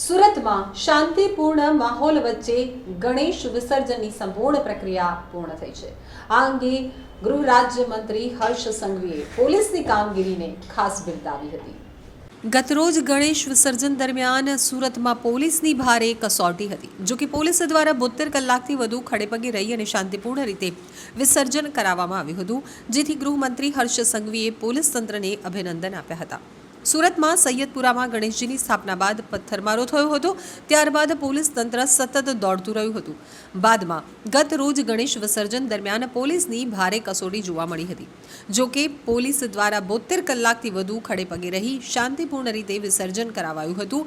સુરતમાં શાંતિપૂર્ણ માહોલ વચ્ચે ગણેશ વિસર્જનની સંપૂર્ણ પ્રક્રિયા પૂર્ણ થઈ છે. આ અંગે ગૃહ રાજ્યમંત્રી હર્ષ સંઘવીએ પોલીસની કામગીરીને ખાસ બિરદાવી હતી. ગતરોજ ગણેશ વિસર્જન દરમિયાન સુરતમાં પોલીસની ભારે કસોટી હતી, જો કે પોલીસ દ્વારા બોતેર કલાકથી વધુ ખડેપગે રહી અને શાંતિપૂર્ણ રીતે વિસર્જન કરાવવામાં આવ્યું હતું, જેથી ગૃહમંત્રી હર્ષ સંઘવીએ પોલીસ તંત્રને અભિનંદન આપ્યા હતા. સુરતમાં સૈયદપુરામાં ગણેશજીની સ્થાપના બાદ પથ્થરમારો થયો હતો. ત્યારબાદ પોલીસ તંત્ર સતત દોડતું રહ્યું હતું. બાદમાં ગત રોજ ગણેશ વિસર્જન દરમિયાન પોલીસની ભારે કસોટી જોવા મળી હતી. જો કે પોલીસ દ્વારા બોતેર કલાકથી વધુ ખડેપગે રહી શાંતિપૂર્ણ રીતે વિસર્જન કરાવાયું હતું.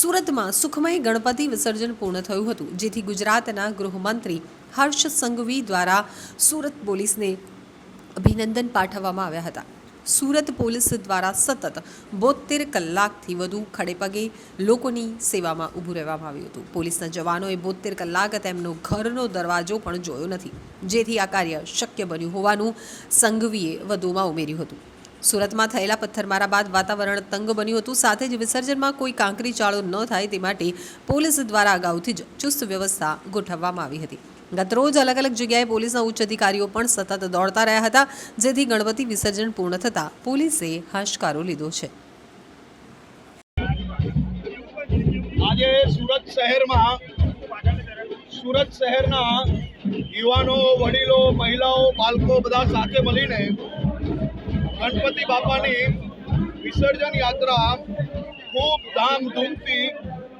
સુરતમાં સુખમય ગણપતિ વિસર્જન પૂર્ણ થયું હતું, જેથી ગુજરાતના ગૃહમંત્રી હર્ષ સંઘવી દ્વારા સુરત પોલીસને અભિનંદન પાઠવવામાં આવ્યા હતા. સુરત પોલીસ દ્વારા સતત બોતેર કલાકથી વધુ ખડેપગે લોકોની સેવામાં ઊભું રહેવામાં આવ્યું હતું. પોલીસના જવાનોએ બોતેર કલાક તેમનો ઘરનો દરવાજો પણ જોયો નથી. જેથી આ કાર્ય શક્ય બન્યું હોવાનું સંઘવીએ વધુમાં ઉમેર્યું હતું. સુરતમાં થયેલા પથ્થરમારા બાદ વાતાવરણ તંગ બન્યું હતું. સાથે જ વિસર્જનમાં કોઈ કાંકરી ચાળો ન થાય તે માટે પોલીસ દ્વારા અગાઉથી જ ચુસ્ત વ્યવસ્થા ગોઠવવામાં આવી હતી. ગતરોજ અલગ અલગ જગ્યાએ પોલીસના ઉચ્ચ અધિકારીઓ પણ સતત દોડતા રહ્યા હતા, જેથી ગણપતિ વિસર્જન પૂર્ણ થતાં પોલીસે હાશકારો લીધો છે. આજે સુરત શહેરમાં, સુરત શહેરના યુવાનો, વડીલો, મહિલાઓ, બાળકો બધા સાથે મળીને ગણપતિ બાપાની વિસર્જન યાત્રા ખૂબ ધામધૂમથી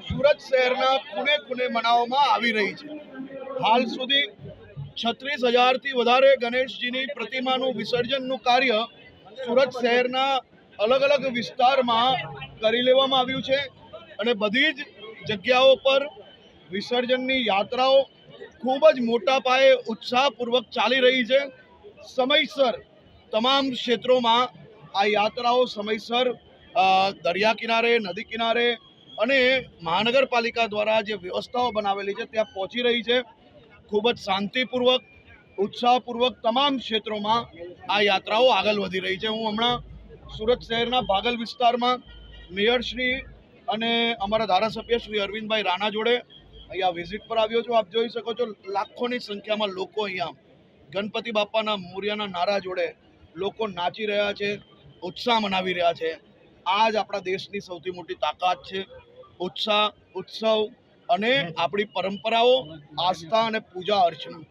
સુરત શહેરના ખૂણે ખૂણે મનાવવામાં આવી રહી છે. હાલ સુધી છત્રીસ હજારથી વધારે ગણેશજીની પ્રતિમાનું વિસર્જનનું કાર્ય સુરત શહેરના અલગ અલગ વિસ્તારમાં કરી લેવામાં આવ્યું છે. અને બધી જ જગ્યાઓ પર વિસર્જનની યાત્રાઓ ખૂબ જ મોટા પાયે ઉત્સાહપૂર્વક ચાલી રહી છે. સમયસર તમામ ક્ષેત્રોમાં આ યાત્રાઓ સમયસર દરિયા કિનારે, નદી કિનારે અને મહાનગરપાલિકા દ્વારા જે વ્યવસ્થાઓ બનાવેલી છે, ત્યાં પહોંચી રહી છે. ખૂબ જ શાંતિપૂર્વક, ઉત્સાહપૂર્વક તમામ ક્ષેત્રોમાં આ યાત્રાઓ આગળ વધી રહી છે. હું હમણાં સુરત શહેરના ભાગલ વિસ્તારમાં મેયરશ્રી અને અમારા ધારાસભ્ય શ્રી અરવિંદભાઈ રાણા જોડે અહીંયા વિઝિટ પર આવ્યો છું. આપ જોઈ શકો છો, લાખોની સંખ્યામાં લોકો અહીંયા ગણપતિ બાપાના મોર્યાના નારા જોડે લોકો નાચી રહ્યા છે, ઉત્સાહ મનાવી રહ્યા છે. આ જ આપણા દેશની સૌથી મોટી તાકાત છે. ઉત્સાહ, ઉત્સવ અને આપણી પરંપરાઓ આસ્થા અને પૂજા અર્ચના.